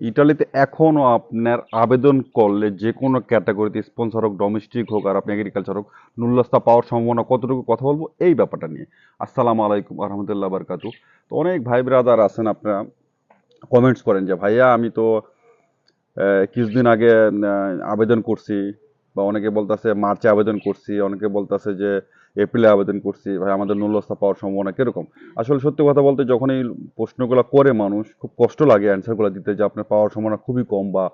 ইটালিতে এখনও আপনার আবেদন করলে যে কোনো ক্যাটাগরিতে স্পন্সর হোক ডোমেস্টিক হোক, আর আপনি এগ্রিকালচার হোক নুল্লাস্তা পাওয়ার সম্ভাবনা কতটুকু কথা বলব? এই ব্যাপারটা নিয়ে। আসসালামু আলাইকুম আহমদুল্লাহ বারকাতু তো অনেক ভাই ব্রাদার আছেন, আপনারা কমেন্টস করেন যে, ভাইয়া, আমি তো কিছুদিন আগে আবেদন করছি। বা অনেকে বলতেছে মার্চে আবেদন করছি, অনেকে বলতেছে যে এপ্রিলে আবেদন করছি, ভাই আমাদের নুল্লস্তা পাওয়ার সম্ভাবনা কীরকম? আসলে সত্যি কথা বলতে যখন এই প্রশ্নগুলো করে মানুষ, খুব কষ্ট লাগে অ্যান্সারগুলো দিতে যে আপনার পাওয়ার সম্ভাবনা খুবই কম বা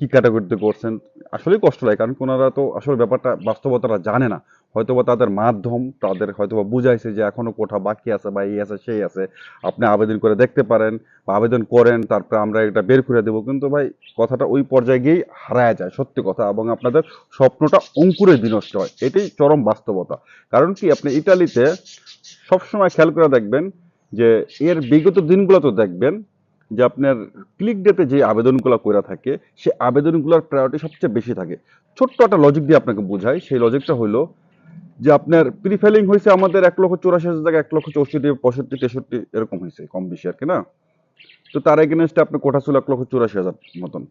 কি ক্যাটাগরিতে করছেন। আসলেই কষ্ট লাগে, কারণ ওনারা তো আসলে ব্যাপারটা বাস্তবতাটা জানে না। হয়তোবা তাদের মাধ্যম, তাদের হয়তোবা বুঝাইছে যে এখনও কোঠা বাকি আছে বা এই আছে, সেই আছে। আপনি আবেদন করে দেখতে পারেন বা আবেদন করেন, তারপরে আমরা এটা বের করে দেবো। কিন্তু ভাই, কথাটা ওই পর্যায়ে গিয়েই হারায় যায়, সত্যি কথা। এবং আপনাদের স্বপ্নটা অঙ্কুরে বিনষ্ট হয়। এটাই চরম বাস্তবতা। কারণ কি, আপনি ইটালিতে সবসময় খেয়াল করে দেখবেন যে এর বিগত দিনগুলো তো দেখবেন যে আপনার ক্লিক ডেতে যে আবেদনগুলো করে থাকে, সে আবেদনগুলোর প্রায়োরিটি সবচেয়ে বেশি থাকে। ছোট্ট একটা লজিক দিয়ে আপনাকে বোঝাই। সেই লজিকটা হলো যে আপনার প্রিফেলিং হয়েছে আমাদের এক লক্ষ চৌরাশি হাজার জায়গায় এক লক্ষ চৌষট্টি, পঁয়ষট্টি, তেষট্টি, এরকম হয়েছে, কম বেশি আর কি, না? তো তার এগেনস্টে আপনার কোঠা ছিল এক লক্ষ চৌরাশি হাজার মতন।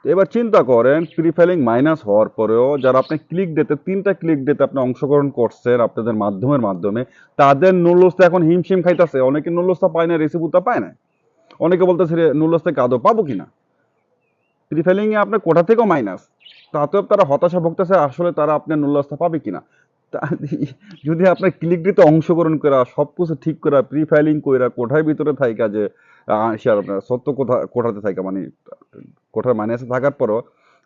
তো এবার চিন্তা করেন প্রিফেলিং মাইনাস হওয়ার পরেও যারা আপনি ক্লিক ডেতে তিনটা ক্লিক ডেতে আপনি অংশগ্রহণ করছেন আপনাদের মাধ্যমের মাধ্যমে, তাদের নুল্লস্তা এখন হিমশিম খাইতেছে। অনেকে নুল্লস্তা পায় না রেসিপুতা পায় না। অনেকে বলতেছে, রে নুল্লস্তা কাদো পাবো কিনা প্রিফেলিংয়ে আপনার কোঠা থেকেও মাইনাস তাতেও তারা হতাশা ভুগতেছে, আসলে তারা আপনার নুল্লস্তা পাবে কিনা যদি আপনার ক্লিক দিতে অংশগ্রহণ করা, সব কিছু ঠিক করা প্রি ফাইলিং করা কোঠার ভিতরে থাকা যে আপনার সত্য কোঠা কোঠাতে থাকা মানে কোঠার মাইনাসে থাকার পরও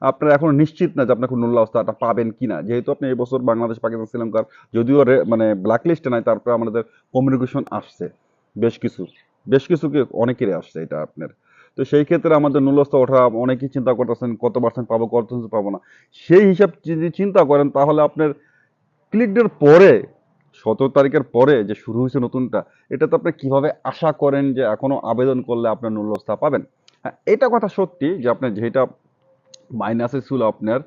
আপনার এখন নিশ্চিত না যে আপনার কোনো নুল্লাস্তাটা পাবেন কিনা। যেহেতু আপনি এই বছর বাংলাদেশ, পাকিস্তান, শ্রীলঙ্কার যদিও মানে ব্ল্যাক লিস্টে নাই, তারপরে আমাদের কমিউনিকেশন আসছে। বেশ কিছু বেশ কিছু কি অনেকেরই আসছে এটা আপনার। তো সেই ক্ষেত্রে আমাদের নুলস্থা ওঠা, অনেকেই চিন্তা করতেছেন, কত পার্সেন্ট পাবো, কত পাবো না। সেই হিসাব চিন্তা করেন, তাহলে আপনার ক্লিকডের পরে, সতেরো তারিখের পরে যে শুরু হয়েছে নতুনটা, এটা তো আপনি কীভাবে আশা করেন যে এখনও আবেদন করলে আপনার নুল্যস্থা পাবেন? হ্যাঁ এটা কথা সত্যি যে আপনার যেটা মাইনাসে ছিল আপনার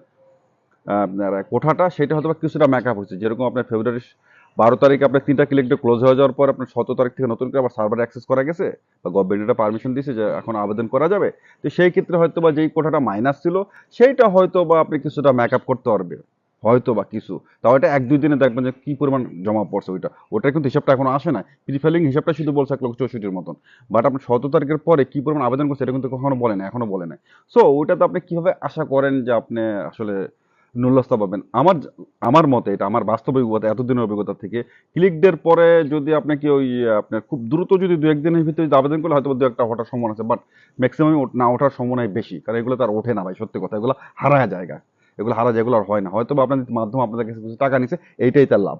আপনার কোঠাটা, সেটা হয়তো কিছুটা মেকআপ হয়েছে। যেরকম আপনার ফেব্রুয়ারি বারো তারিখে আপনার তিনটা ক্লিকটা ক্লোজ হয়ে যাওয়ার পর আপনার সতেরো তারিখ থেকে নতুন করে আবার সার্ভার অ্যাক্সেস করা গেছে বা গভর্নমেন্ট পারমিশন দিয়েছে যে এখন আবেদন করা যাবে। তো সেই ক্ষেত্রে হয়তো বা যেই কোঠাটা মাইনাস ছিল, সেইটা হয়তো বা আপনি কিছুটা মেকআপ করতে পারবে হয়তো বা কিছু। তাও এটা এক দুই দিনে দেখবেন যে কি পরিমাণ জমা পড়ছে ওইটা। ওটা কিন্তু হিসাবটা এখনও আসে না প্রিফাইলিং হিসাবটা শুধু বলছে এক লক্ষ চৌষট্টির মতন। বাট আপনি সতেরো তারিখের পরে কি পরিমাণ আবেদন করছে এটা কিন্তু কখনো বলে না এখনও বলে না সো ওইটাতে আপনি কীভাবে আশা করেন যে আপনি আসলে নুল্লস্তা পাবেন? আমার আমার মতে এটা, আমার বাস্তব অভিজ্ঞতা, এতদিনের অভিজ্ঞতা থেকে ক্লিক ডের পরে যদি আপনাকে ওই, আপনার খুব দ্রুত যদি দু একদিনের ভিতরে যদি আবেদন করলে হয়তো দু একটা ওঠার সম্ভাবনা আছে। বাট ম্যাক্সিমাম না ওঠার সম্ভাবনাই বেশি। কারণ এগুলো তার ওঠে না ভাই, সত্যি কথা। এগুলো হারা জায়গা এগুলো হারা যায়, এগুলো আর হয় না। হয়তো বা আপনাদের মাধ্যমে আপনাদের কাছে কিছু টাকা নিছে, এইটাই তার লাভ।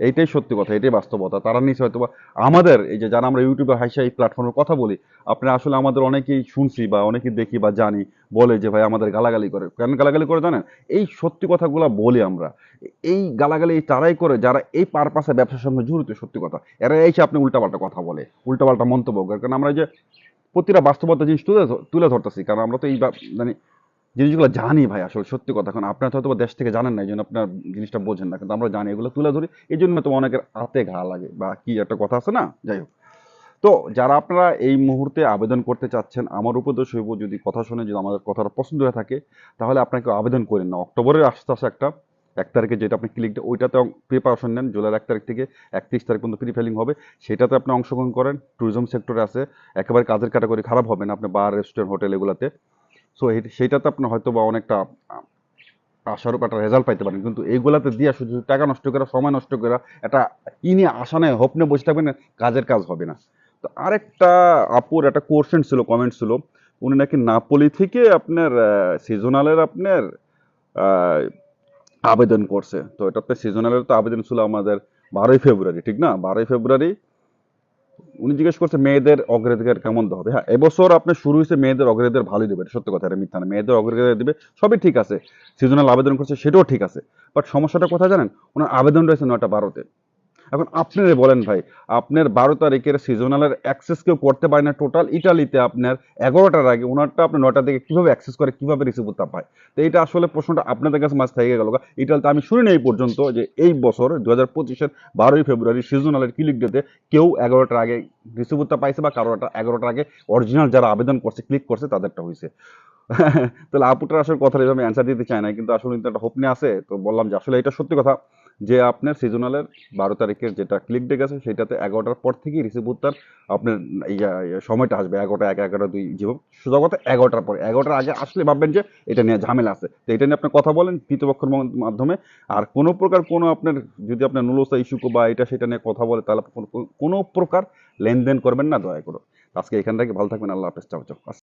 এইটাই সত্যি কথা, এটাই বাস্তবতা। তারা নিচে হয়তো আমাদের এই যে যারা আমরা ইউটিউবে হাইসা এই প্ল্যাটফর্মে কথা বলি, আপনারা আসলে আমাদের অনেকেই শুনছি বা অনেকেই দেখি বা জানি, বলে যে ভাই আমাদের গালাগালি করে। কেন গালাগালি করে জানেন? এই সত্যি কথাগুলো বলি আমরা। এই গালাগালি তারাই করে যারা এই পারপাসে ব্যবসার সঙ্গে জড়িত, সত্যি কথা। এরা এসে আপনি উল্টাপাল্টা কথা বলে, উল্টাপাল্টা মন্তব্য করে। কারণ আমরা যে প্রতিটা বাস্তবতা জিনিস তুলে তুলে ধরতেছি। কারণ আমরা তো এই মানে জিনিসগুলো জানি ভাই আসলে, সত্যি কথা। কারণ আপনার হয়তো দেশ থেকে জানেন না, এই জন্য আপনার জিনিসটা বোঝেন না। কিন্তু আমরা জানি এগুলো তুলে ধরি। এই জন্য তো অনেকের হাতে ঘা লাগে বা কি একটা কথা আছে না? যাই হোক। তো যারা আপনারা এই মুহূর্তে আবেদন করতে চাচ্ছেন, আমার উপর উপদেশ হইব যদি কথা শুনে যদি আমাদের কথাটা পছন্দ হয়ে থাকে, তাহলে আপনাকে আবেদন করেন না অক্টোবরের আস্তে আস্তে একটা, এক তারিখে যেটা আপনি ক্লিক ওইটাতে প্রিপারেশন নেন। জুলাইয়ের এক তারিখ থেকে একত্রিশ তারিখ পর্যন্ত প্রি ফেলিং হবে। সেটাতে আপনি অংশগ্রহণ করেন। ট্যুরিজম সেক্টরে আছে। একেবারে কাজের ক্যাটাগরি খারাপ হবে না। আপনি বার রেস্টুরেন্ট হোটেল এগুলাতে সো সেইটাতে আপনি হয়তো বা অনেকটা আশারূপ একটা রেজাল্ট পাইতে পারেন। কিন্তু এইগুলাতে দিয়া শুধু টাকা নষ্ট করা, সময় নষ্ট করা, এটা নিয়ে আশা নেই হোপ নিয়ে বসে থাকবেন, কাজের কাজ হবে না। তো আরেকটা আপুর একটা কোশ্চেন ছিল কমেন্ট ছিল। উনি নাকি নাপোলি থেকে আপনার সিজনালের আপনার আবেদন করছে। তো এটাতে সিজনালের তো আবেদন ছিল আমাদের বারোই ফেব্রুয়ারি ঠিক না? বারোই ফেব্রুয়ারি উনি জিজ্ঞেস করছে, মেয়েদের অগ্রাধিকার কেমন হবে? হ্যাঁ এবছর আপনার শুরু হয়েছে মেয়েদের অগ্রাধিকার ভালোই দেবে সত্য কথা, এটা মিথ্যা না। মেয়েদের অগ্রাধিকার দেবে, সবই ঠিক আছে, সিজনাল আবেদন করছে, সেটাও ঠিক আছে। বাট সমস্যাটা কোথায় জানেন? ওনার আবেদন রয়েছে নয়টা বারোতে। এখন আপনারা বলেন ভাই, আপনার বারো তারিখের সিজনালের অ্যাক্সেস কেউ করতে পারে না। টোটাল ইটালিতে আপনার এগারোটার আগে ওনারটা আপনার নয়টা থেকে কীভাবে অ্যাক্সেস করে, কীভাবে রিসিভটা পায়? তো এটা আসলে প্রশ্নটা আপনাদের কাছে মাঝ থেকে গেল ইটালিতে আমি শুনি এই পর্যন্ত যে এই বছর দু হাজার পঁচিশের বারোই ফেব্রুয়ারি সিজনালের ক্লিক ডেতে কেউ এগারোটার আগে রিসিভটা পাইছে বা কারোটা এগারোটার আগে অরিজিনাল যারা আবেদন করছে ক্লিক করছে, তাদেরটা হয়েছে তাহলে আপুটার আসলে কথা আমি অ্যান্সার দিতে চাই না কিন্তু আসলে একটা হোপ নিয়ে আছে। তো বললাম যে আসলে এটা সত্যি কথা। যে আপনার সিজনালের বারো তারিখের যেটা ক্লিক ডে গেছে সেটাতে এগারোটার পর থেকেই রিসিভ উত্তর আপনার সময়টা আসবে এগারোটা এক, এগারোটা দুই যেভাবে সোজা কথা এগারোটার পরে, এগারোটার আগে আসলে ভাববেন যে এটা নিয়ে ঝামেলা আছে। তো এটা নিয়ে আপনি কথা বলেন কৃতপক্ষের মাধ্যমে। আর কোনো প্রকার কোনো আপনার, যদি আপনার নুলসা ইস্যু বা এটা সেটা নিয়ে কথা বলে, তাহলে কোনো প্রকার লেনদেন করবেন না, দয়া করে। আজকে এখান থেকে ভালো থাকবেন, আল্লাহ হাফেজ, চাও চাও।